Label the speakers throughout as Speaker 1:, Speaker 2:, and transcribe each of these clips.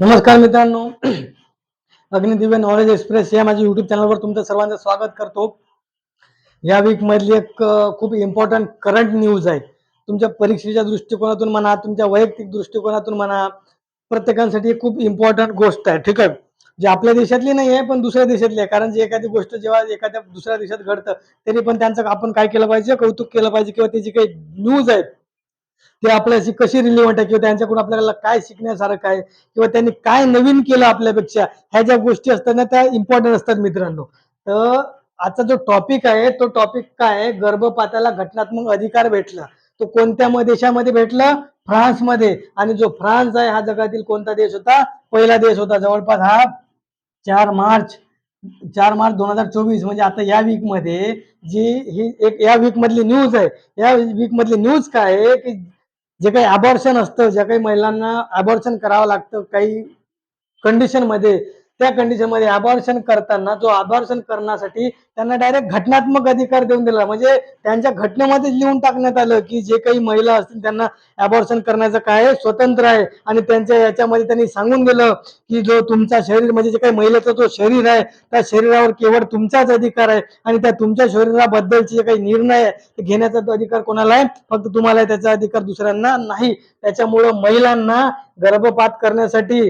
Speaker 1: नमस्कार मित्रांनो. अग्निदिव्य knowledge express या माझ्या युट्यूब चॅनलवर तुमचं सर्वांचं स्वागत करतो. या वीक मधली एक खूप इम्पॉर्टंट करंट न्यूज आहे. तुमच्या परीक्षेच्या दृष्टिकोनातून म्हणा तुमच्या वैयक्तिक दृष्टिकोनातून म्हणा प्रत्येकासाठी एक खूप इम्पॉर्टंट गोष्ट आहे. ठीक आहे? जे आपल्या देशातली नाही आहे पण दुसऱ्या देशातली आहे. कारण जी एखादी गोष्ट जेव्हा एखाद्या दुसऱ्या देशात घडतं तरी पण त्यांचं आपण काय केलं पाहिजे? कौतुक केलं पाहिजे किंवा त्याची काही न्यूज आहेत ते आपल्याशी कशी रिलेव्हंट आहे किंवा त्यांच्याकडून आपल्याला काय शिकण्यासारखं आहे किंवा त्यांनी काय नवीन केलं आपल्यापेक्षा ह्या ज्या गोष्टी असतात ना त्या इम्पॉर्टंट असतात मित्रांनो. तर आजचा जो टॉपिक आहे तो टॉपिक काय आहे? गर्भपाताला घटनात्मक अधिकार भेटला. तो कोणत्या देशामध्ये भेटला? फ्रान्समध्ये. आणि जो फ्रान्स आहे हा जगातील कोणता देश होता? पहिला देश होता. जवळपास हा चार मार्च चार मार्च दोन हजार चोवीस म्हणजे आता या वीकमध्ये जी ही एक या वीक मधली न्यूज आहे. या वीक मधली न्यूज काय आहे? की जे काही अबॉर्शन असतं ज्या काही महिलांना अबॉर्शन करावं लागतं काही कंडिशनमध्ये त्या कंडिशनमध्ये अबॉर्शन करताना जो अबॉर्शन करण्यासाठी त्यांना डायरेक्ट घटनात्मक अधिकार देऊन दिला. म्हणजे त्यांच्या घटनेमध्ये लिहून टाकण्यात आलं की जे काही महिला असतील त्यांना अबॉर्शन करण्याचं काय आहे, स्वतंत्र आहे. आणि त्यांच्या याच्यामध्ये त्यांनी सांगून दिलं की जो तुमचा शरीर म्हणजे जे काही महिलेचा जो शरीर आहे त्या शरीरावर केवळ तुमचाच अधिकार आहे. आणि त्या तुमच्या शरीराबद्दलचे जे काही निर्णय आहे ते घेण्याचा तो अधिकार कोणाला आहे? फक्त तुम्हाला त्याचा अधिकार दुसऱ्यांना नाही. त्याच्यामुळं महिलांना गर्भपात करण्यासाठी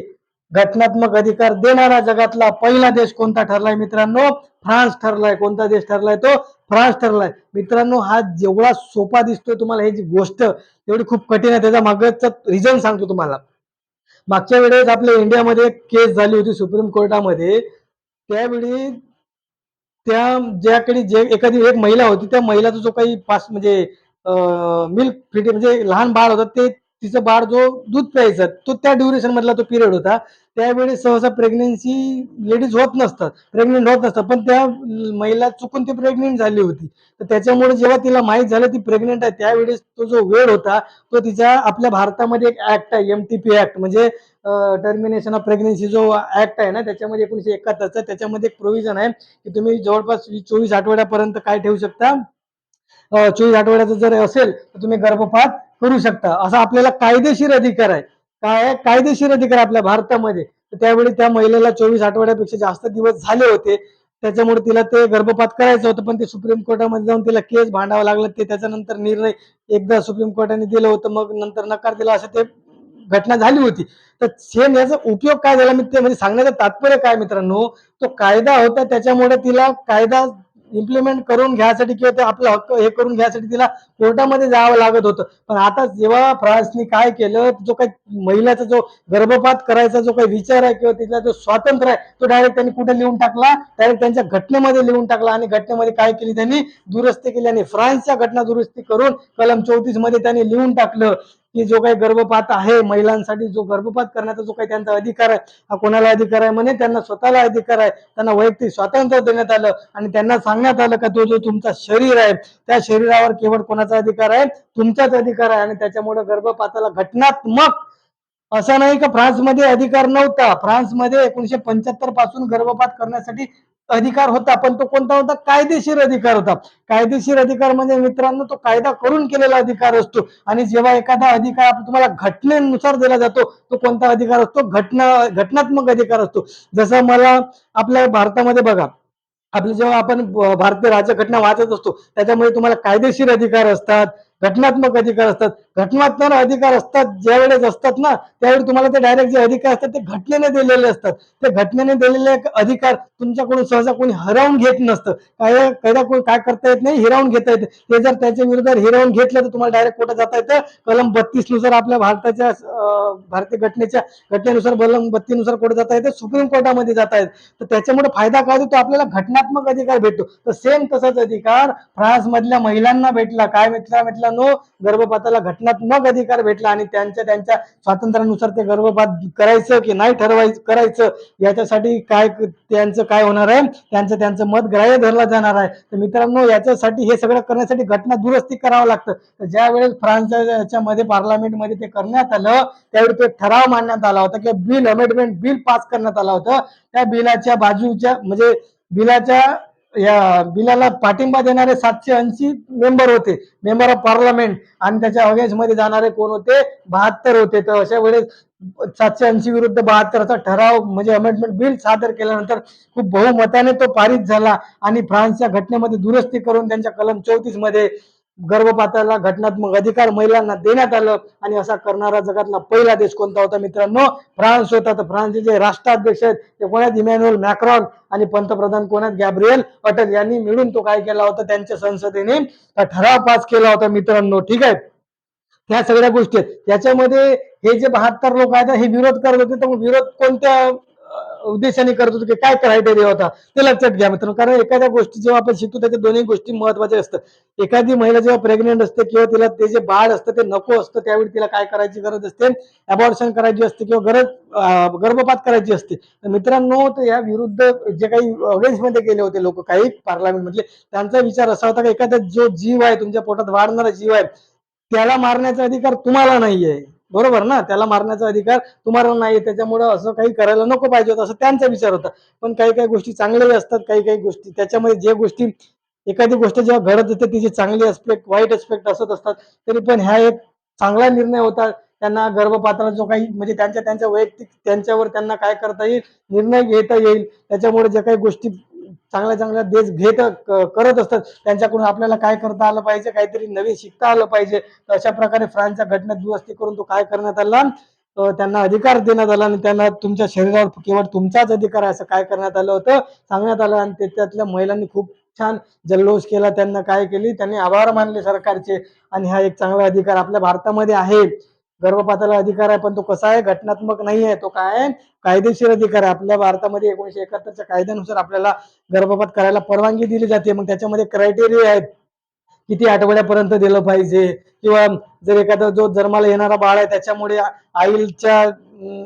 Speaker 1: घटनात्मक अधिकार देणारा जगातला पहिला देश कोणता ठरलाय मित्रांनो? फ्रान्स ठरलाय. कोणता देश ठरलाय तो? फ्रान्स ठरलाय. मित्रांनो हा जेवढा सोपा दिसतोय तुम्हाला ही जी गोष्ट एवढी खूप कठीण आहे त्याचा मागचा रिझन सांगतो तुम्हाला. मागच्या वेळेस आपल्या इंडियामध्ये एक केस झाली होती सुप्रीम कोर्टामध्ये. त्यावेळी त्या ज्याकडे जे एखादी एक महिला होती त्या महिलाचा जो काही पास म्हणजे मिल्क फ्री म्हणजे लहान बाळ होतं ते तिचं बाळ जो दूध प्यायचं तो त्या ड्युरेशन मधला तो पिरियड होता. त्यावेळी सहसा प्रेग्नेन्सी लेडीज होत नसतात प्रेग्नेंट होत नसतात. पण त्या महिला चुकून ती प्रेग्नेंट झाली होती. तर त्याच्यामुळे जेव्हा तिला माहीत झालं ती प्रेग्नेंट आहे त्यावेळेस तो जो वेळ होता तो तिच्या आपल्या भारतामध्ये एक ऍक्ट आहे एम टी पी ऍक्ट म्हणजे टर्मिनेशन ऑफ प्रेग्नेन्सी जो ऍक्ट आहे ना त्याच्यामध्ये एकोणीशे एकाहत्तरचा त्याच्यामध्ये एक प्रोव्हिजन आहे की तुम्ही जवळपास चोवीस आठवड्यापर्यंत काय ठेवू शकता? चोवीस आठवड्याचं जर असेल तर तुम्ही गर्भपात करू शकता. असा आपल्याला कायदेशीर अधिकार आहे. काय कायदेशीर अधिकार आपल्या भारतामध्ये. तर त्यावेळी त्या महिलेला चोवीस आठवड्यापेक्षा जास्त दिवस झाले होते. त्याच्यामुळे तिला ते गर्भपात करायचं होतं पण ते सुप्रीम कोर्टामध्ये जाऊन तिला केस भांडावं लागलं. ते त्याच्यानंतर निर्णय एकदा सुप्रीम कोर्टाने दिलं होतं. मग नंतर नकार दिला असं ते घटना झाली होती. तर सेम याचा उपयोग काय झाला? मी ते म्हणजे सांगण्याचं तात्पर्य काय मित्रांनो? तो कायदा होता. त्याच्यामुळे तिला कायदा इम्प्लिमेंट करून घ्यायसाठी किंवा ते आपलं हक्क हे करून घ्यायसाठी तिला कोर्टामध्ये जावं लागत होतं. पण आता जेव्हा फ्रान्सने काय केलं जो काही महिलाचा जो गर्भपात करायचा जो काही विचार आहे किंवा तिथला जो स्वातंत्र्य आहे तो डायरेक्ट त्यांनी कुठे लिहून टाकला? डायरेक्ट त्यांच्या घटनेमध्ये लिहून टाकला आणि घटनेमध्ये काय केली त्यांनी? दुरुस्ती केली आणि फ्रान्सच्या घटना दुरुस्ती करून कलम चौतीसमध्ये त्यांनी लिहून टाकलं. की जो काही गर्भपात आहे महिलांसाठी जो गर्भपात करण्याचा जो काही त्यांचा अधिकार आहे हा कोणाला अधिकार आहे म्हणे? त्यांना स्वतःला अधिकार आहे. त्यांना वैयक्तिक स्वातंत्र्य देण्यात आलं आणि त्यांना सांगण्यात आलं का तो जो तुमचा शरीर आहे त्या शरीरावर केवळ कोणाचा अधिकार आहे? तुमचाच अधिकार आहे आणि त्याच्यामुळे गर्भपाताला घटनात्मक असं नाही का फ्रान्समध्ये अधिकार नव्हता. फ्रान्समध्ये एकोणीशे पंच्याहत्तरपासून गर्भपात करण्यासाठी अधिकार होता पण तो कोणता होता? कायदेशीर अधिकार होता. कायदेशीर अधिकार म्हणजे मित्रांनो तो कायदा करून केलेला अधिकार असतो. आणि जेव्हा एखादा अधिकार आपण तुम्हाला घटनेनुसार दिला जातो तो कोणता अधिकार असतो? घटना घटनात्मक अधिकार असतो. जसं मला आपल्या भारतामध्ये बघा आपलं जेव्हा आपण भारतीय राज्यघटना वाचत असतो त्याच्यामध्ये तुम्हाला कायदेशीर अधिकार असतात. घटनात्मक अधिकार असतात. घटनात्मक अधिकार असतात ज्या वेळेस असतात ना त्यावेळी तुम्हाला ते डायरेक्ट जे अधिकार असतात ते घटनेने दिलेले असतात. ते घटनेने दिलेले अधिकार तुमच्याकडून सहसा कोणी हरवून घेत नसतं. काय कायदा कोणी काय करता येत नाही हिरावून घेता येते ते जर त्याच्या विरोधात हिरावून घेतलं तर तुम्हाला डायरेक्ट कुठं जाता येतं? कलम बत्तीसनुसार आपल्या भारताच्या भारतीय घटनेच्या घटनेनुसार कलम बत्तीसनुसार जाता येतं? सुप्रीम कोर्टामध्ये जाता येत. तर त्याच्यामुळे फायदा काय होतो? आपल्याला घटनात्मक अधिकार भेटतो. तर सेम तसाच अधिकार फ्रान्समधल्या महिलांना भेटला. काय भेटला? भेटला मित्रांनो गर्भपाताला घटनात्मक अधिकार भेटला आणि त्यांच्या त्यांच्या स्वातंत्र्यानुसार ते गर्भपात करायचं की नाही ठरवायचं करायचं याच्यासाठी काय त्यांचं काय होणार आहे? त्यांचं त्यांचं मत ग्राह्य धरला जाणार आहे. तर मित्रांनो याच्यासाठी हे सगळं करण्यासाठी घटना दुरुस्ती करावं लागतं. तर ज्या वेळेस फ्रान्सच्या मध्ये पार्लमेंटमध्ये ते करण्यात आलं त्यावेळी तो ठराव मांडण्यात आला होता किंवा बिल अमेंडमेंट बिल पास करण्यात आला होता. त्या बिलाच्या बाजूच्या म्हणजे बिलाच्या या बिलाला पाठिंबा देणारे सातशे ऐंशी मेंबर होते. मेंबर ऑफ पार्लमेंट आणि त्याच्या अगेन्स्टमध्ये जाणारे कोण होते? बहात्तर होते. तर अशा वेळेस सातशे ऐंशी विरुद्ध बहात्तरचा ठराव म्हणजे अमेंडमेंट बिल सादर केल्यानंतर खूप बहुमताने तो पारित झाला. आणि फ्रान्सच्या घटनेमध्ये दुरुस्ती करून त्यांच्या कलम चौतीसमध्ये गर्भपाताला घटनात्मक अधिकार महिलांना देण्यात आलं आणि असा करणारा जगातला पहिला देश कोणता होता मित्रांनो? फ्रान्स होता. तर फ्रान्सचे जे राष्ट्राध्यक्ष आहेत ते कोणात? इमॅन्युअल मॅक्रॉन आणि पंतप्रधान कोणात? गॅब्रिएल अटल यांनी मिळून तो काय केला होता? त्यांच्या संसदेने ठराव पास केला होता मित्रांनो. ठीक आहे? त्या सगळ्या गोष्टी आहेत. त्याच्यामध्ये हे जे बहात्तर लोक आहेत हे विरोध करत होते. तर विरोध कोणत्या उद्देशाने करत होतो की काय क्रायटेरिया होता. ते लक्षात घ्या मित्रांनो कारण एखाद्या गोष्टी जेव्हा आपण शिकतो त्याच्या दोन्ही गोष्टी महत्त्वाच्या असतात. एखादी महिला जेव्हा प्रेग्नेंट असते किंवा तिला ते जे बाळ असतं ते नको असतं त्यावेळी तिला काय करायची गरज असते? अबॉर्शन करायची असते किंवा गरज गर्भपात करायची असते. तर मित्रांनो तर या विरुद्ध जे काही अगेन्स्ट गेले होते लोक काही पार्लमेंटमधले त्यांचा विचार असा होता की एखादा जो जीव आहे तुमच्या पोटात वाढणारा जीव आहे त्याला मारण्याचा अधिकार तुम्हाला नाहीये. बरोबर ना? त्याला मारण्याचा अधिकार तुम्हाला नाही त्याच्यामुळं असं काही करायला नको पाहिजे होतं असं त्यांचा विचार होता. पण काही काही गोष्टी चांगल्याही असतात काही काही गोष्टी. त्याच्यामध्ये जे गोष्टी एखादी गोष्ट जेव्हा घडत येते तिचे चांगले एस्पेक्ट वाईट एस्पेक्ट असत असतात तरी पण ह्या एक चांगला निर्णय होता. त्यांना गर्भपात्रात जो काही म्हणजे त्यांच्या त्यांच्या वैयक्तिक त्यांच्यावर त्यांना काय करता येईल? निर्णय घेता येईल. त्याच्यामुळे ज्या काही गोष्टी चांगल्या चांगल्या देश घेत करत असतात. त्यांच्याकडून आपल्याला काय करता आलं पाहिजे काहीतरी नवीन शिकता आलं पाहिजे. अशा प्रकारे फ्रान्सच्या घटनेत दुरुस्ती करून तो काय करण्यात आला? त्यांना अधिकार देण्यात आला आणि त्यांना तुमच्या शरीरावर केवळ तुमचाच अधिकार आहे असं काय करण्यात आलं होतं? सांगण्यात आलं आणि त्याच्यातल्या त्यातल्या महिलांनी खूप छान जल्लोष केला. त्यांना काय केली? त्यांनी आभार मानले सरकारचे. आणि हा एक चांगला अधिकार आपल्या भारतामध्ये आहे. गर्भपाताला अधिकार आहे पण तो कसा आहे? घटनात्मक नाही आहे. तो काय आहे? कायदेशीर अधिकार आहे. आपल्या भारतामध्ये एकोणीशे एकाहत्तरच्या कायद्यानुसार आपल्याला गर्भपात करायला परवानगी दिली जाते. मग त्याच्यामध्ये क्रायटेरिया आहेत. किती आठवड्यापर्यंत दिलं पाहिजे? किंवा जर एखादा जो जन्माला येणारा बाळ आहे त्याच्यामुळे आईच्या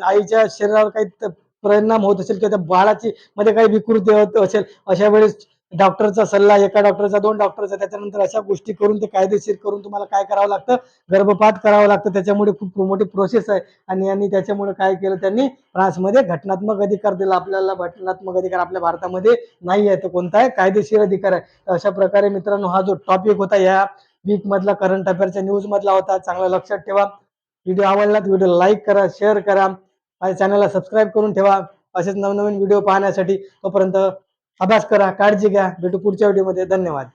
Speaker 1: आईच्या शरीरावर काही परिणाम होत असेल किंवा त्या बाळाची मध्ये काही विकृती होत असेल अशा वेळेस डॉक्टरचा सल्ला एका डॉक्टरचा दोन डॉक्टरचा त्याच्यानंतर अशा गोष्टी करून ते कायदेशीर करून तुम्हाला काय करावं लागतं? गर्भपात करावं लागतं. त्याच्यामुळे खूप मोठी प्रोसेस आहे. आणि यांनी त्याच्यामुळे काय केलं त्यांनी? फ्रान्समध्ये घटनात्मक अधिकार दिला. आपल्याला घटनात्मक अधिकार आपल्या भारतामध्ये नाही आहे. तो कोणता आहे कायदेशीर अधिकार आहे. अशा प्रकारे मित्रांनो हा जो टॉपिक होता या वीक मधला करंट अफेअरच्या न्यूज मधला होता. चांगला लक्षात ठेवा. व्हिडिओ आवडला तर व्हिडिओ लाईक करा शेअर करा. माझ्या चॅनलला सबस्क्राईब करून ठेवा. असेच नवनवीन व्हिडिओ पाहण्यासाठी तोपर्यंत अभ्यास करा काळजी घ्या. भेटू पुढच्या व्हिडिओमध्ये धन्यवाद.